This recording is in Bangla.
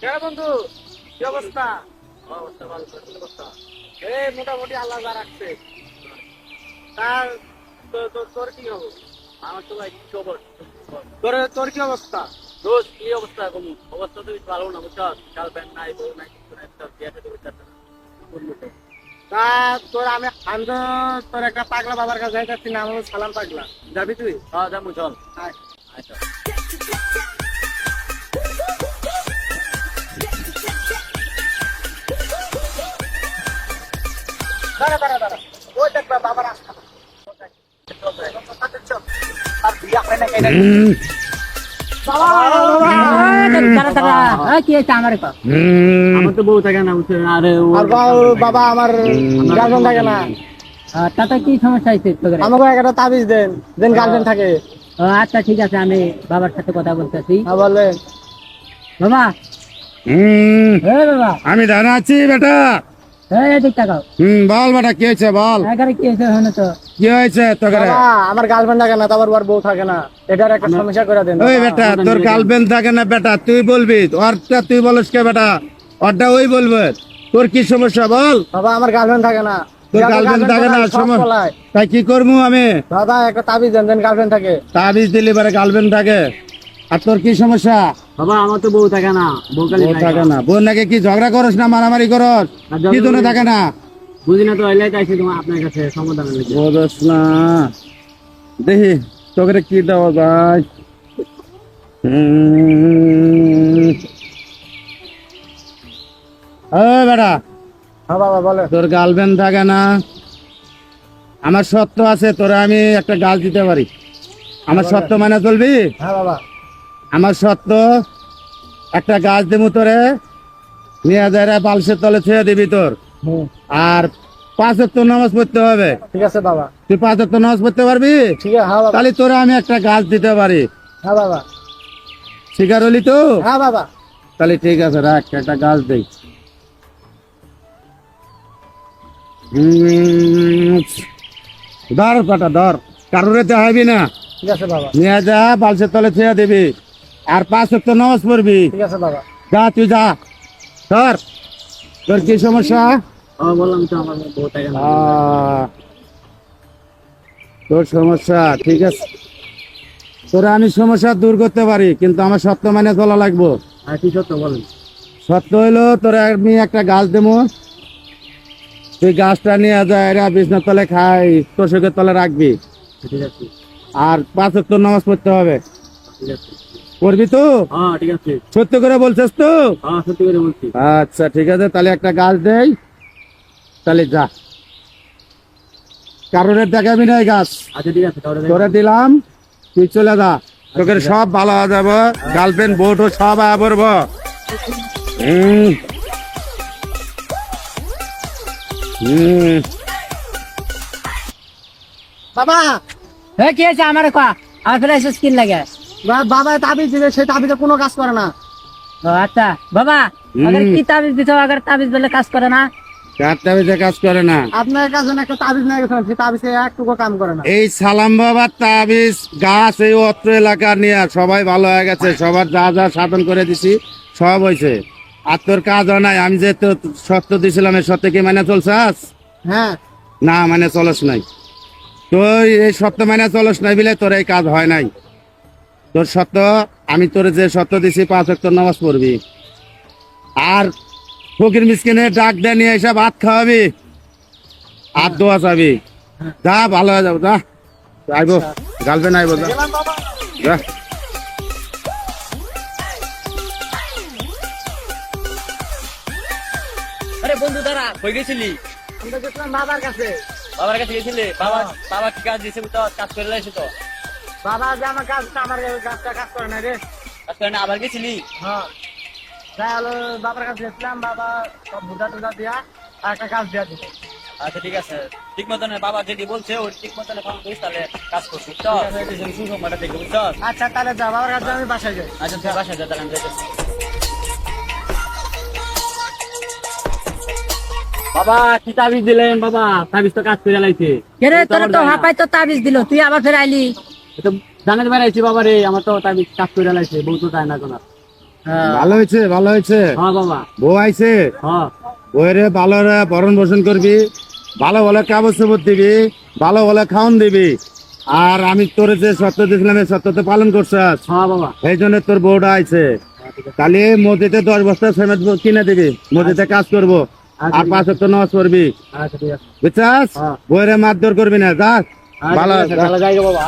কেন বন্ধু? কি অবস্থা? অবস্থা ভালো অবস্থা এই মোটামুটি আল্লাহ যা রাখছে। তার তোর কি হবে আমার তো ভাই খবর? তোর তোর কি অবস্থা? রোজ কি অবস্থা কম অবস্থা তো ভালো না বুঝছ কাল প্যান্ট নাই বউ নাই কিছু নাই সব বিয়ে সাথে তা তোর আমি তো তোর একটা পাগলা বাবার কাছে যাইতেছি নাম হলো সালাম পাগলা। যাবি তুই? হ্যাঁ যাব চল। আচ্ছা বাবা- আমার গার্লফ্রেন্ড থাকে না তাতে কি সমস্যা হয়েছে তোদের? আমাকে একটা তাবিজ দেন দেন গার্লফ্রেন্ড থাকে আচ্ছা ঠিক আছে আমি বাবার সাথে কথা বলতেছি হ্যাঁ বলেন বাবা আমি দাঁড়া আছি বেটা এই এদিক তাকাও হুম বল বেটা কি হয়েছে বল? কি হয়েছে হলো তো? কি হয়েছে তোকে? আমার গার্লফ্রেন্ড থাকে না তারপর ওর বউ থাকে না। এটার একটা সমস্যা করে দেন। ওই বেটা তোর গার্লফ্রেন্ড থাকে না বেটা তুই বলবি ওরটা তুই বলিস কে বেটা? ওরটা ওই বলবে। তোর কি সমস্যা বল? বাবা আমার গার্লফ্রেন্ড থাকে না। তোর গার্লফ্রেন্ড থাকে না সমস্যা। তাই কি করব আমি? বাবা একটা তাবিজ দেন দেন গার্লফ্রেন্ড থাকে। তাবিজ দিলে গার্লফ্রেন্ড থাকে। আর তোর কি সমস্যা? বাবা আমার তো বউ থাকে না বউ বউ থাকে না। বোন নাকি কি ঝগড়া করস না মারামারি করস? কি জন্য থাকে না? বুঝি না তো এলাকা আইছি তোমার আপনার কাছে সমাধান লেগে না। দেখি তোকে কি দেওয়া যায়। বেটা হ্যাঁ বাবা বলে তোর গার্লফ্রেন্ড থাকে না? আমার সত্য আছে তোরা আমি একটা গাছ দিতে পারি। আমার সত্য মানে চলবি? হ্যাঁ বাবা। আমার সত্য একটা গাছ দেবো তোরে নিয়ে যায় বালসের তলে ছেড়ে দিবি তোর। আর পাঁচ তো নামাজ পড়তে হবে। ঠিক আছে বাবা। তুই পাঁচ তো নামাজ পড়তে পারবি? ঠিক আছে হ্যাঁ বাবা। তাহলে তোরে আমি একটা গাছ দিতে পারি। হ্যাঁ বাবা। শিকার হলি তো? হ্যাঁ বাবা। তাহলে ঠিক আছে রাখ একটা গাছ দেই। উম, ধর পাটা ধর। কারোরে দেখাবি না? ঠিক আছে বাবা। নিয়ে যা বালসের তলে ছেড়ে দিবি। আর পাঁচ তো নামাজ পড়বি। ঠিক আছে বাবা। যা তুই যা। ধর। তোর কি সমস্যা? বললাম তো আমার বউ থাকে তোর সমস্যা ঠিক আছে। তোরা আমি সমস্যা দূর করতে পারি কিন্তু আমার সত্য মানে চলা লাগবো। আর কি সত্য বলেন? সত্য হইল তোরা আমি একটা গাছ দেবো। তুই গাছটা নিয়ে যায় এরা বিছনার তলে খাই তোষকের তলে রাখবি। আর পাঁচ নামাজ পড়তে হবে। ঠিক আছে। পড়বি তো? হ্যাঁ সত্য করে বলছিস তো? হ্যাঁ সত্যি করে বলছি। আচ্ছা ঠিক আছে তাহলে একটা গাছ দেই। তাহলে যা। কারণের দেখাবি না গাছ। আচ্ছা ঠিক আছে তাহলে তোরে দিলাম তুই চলে যা। তোকে সব ভালো হয়ে যাব। গার্লফ্রেন্ড সব আয়া পড়ব। হুম। হুম। বাবা এ, কি হয়েছে আমার কো আমার ফেলে স্কিন লাগে? বাবা তাবিজ দিবে সেই তাবিজে কোনো কাজ করে না। আচ্ছা। বাবা আগে কি তাবিজ দিছো? আগে তাবিজ দিলে কাজ করে না? চারটা বেজে কাজ করে না? আপনার কাছে একটা তাবিজ নিয়ে গেছিলাম সেই তাবিজে একটুকু কাম করে না। এই সালাম বাবার তাবিজ গাছ এই অত্র এলাকা নিয়ে সবাই ভালো হয়ে গেছে সবার যা যা সাধন করে দিছি সব হয়েছে। আর তোর কাজ হয় নাই আমি যে তো সত্য দিছিলাম এই সত্য কি মানে চলছাস? হ্যাঁ। না মানে চলস নাই। তোর এই সত্য মানে চলস নাই বলে তোর এই কাজ হয় নাই। তোর সত্য আমি তোর যে সত্য দিছি পাঁচ অক্ট নামাজ পড়বি। আর ফকির মিসকিনে ডাক দে নিয়ে এসে ভাত খাওয়াবি আর দোয়া চাবি। যা ভালো হয়ে যাব যা। আইবো গার্লফ্রেন্ড আইবো যা। যা। আরে বন্ধু দাঁড়া হয়ে গেছিলি? আমরা গেছিলাম বাবার কাছে। বাবার কাছে গেছিলে? বাবা বাবা কি কাজ দিয়েছে তো কাজ করে লাইছে তো? বাবা যে আমার কাজ আমার কাজটা কাজ করে না রে। কাজ করে না আবার গেছিলি? হ্যাঁ। তাই হলো বাবার কাছে গেছিলাম বাবা সব বুঝা টুজা দিয়া আর একটা কাজ দিয়া দিল। আচ্ছা ঠিক আছে। ঠিক মতন বাবা যেটি বলছে ওই ঠিক মতন কাম করিস তাহলে কাজ তো সুসংবাদটা আচ্ছা তাহলে যা বাবার কাছে আমি বাসায় যাই। আচ্ছা তুই বাসায় যা তাহলে আমি যাইতেছি। বাবা কি তাবিজ দিলেন বাবা? তাবিজ তো কাজ করে লাইছে। কেরে তোর তো হাঁপাই তো তাবিজ দিল তুই আবার ফের আইলি জানাতে বেড়াইছি বাবা রে আমার তো তাবিজ কাজ করে লাইছে বউ তো যায় না কোনো হ্যাঁ। ভালো হয়েছে ভালো হয়েছে। হ্যাঁ বাবা। বউ আইছে। হ্যাঁ। ভালো বরণ পোষণ করবি। ভালো ভালো কাগজ দিবি ভালো ভালো খাওয়ান দিবি। আর আমি তোর যে সত্য দিয়েছিলাম এই সত্য তো পালন করছিস। হ্যাঁ বাবা। এই জন্য তোর বউটা আইছে। তাহলে মসজিদে দশ বস্তা সিমেন্ট কিনে দিবি। মসজিদে কাজ করব। আর পাঁচ আচ্ছা ঠিক আছে। বুঝছাস? হ্যাঁ। বইরে মারধর করবি না যা। আচ্ছা, ভালো। তাহলে যাই বাবা।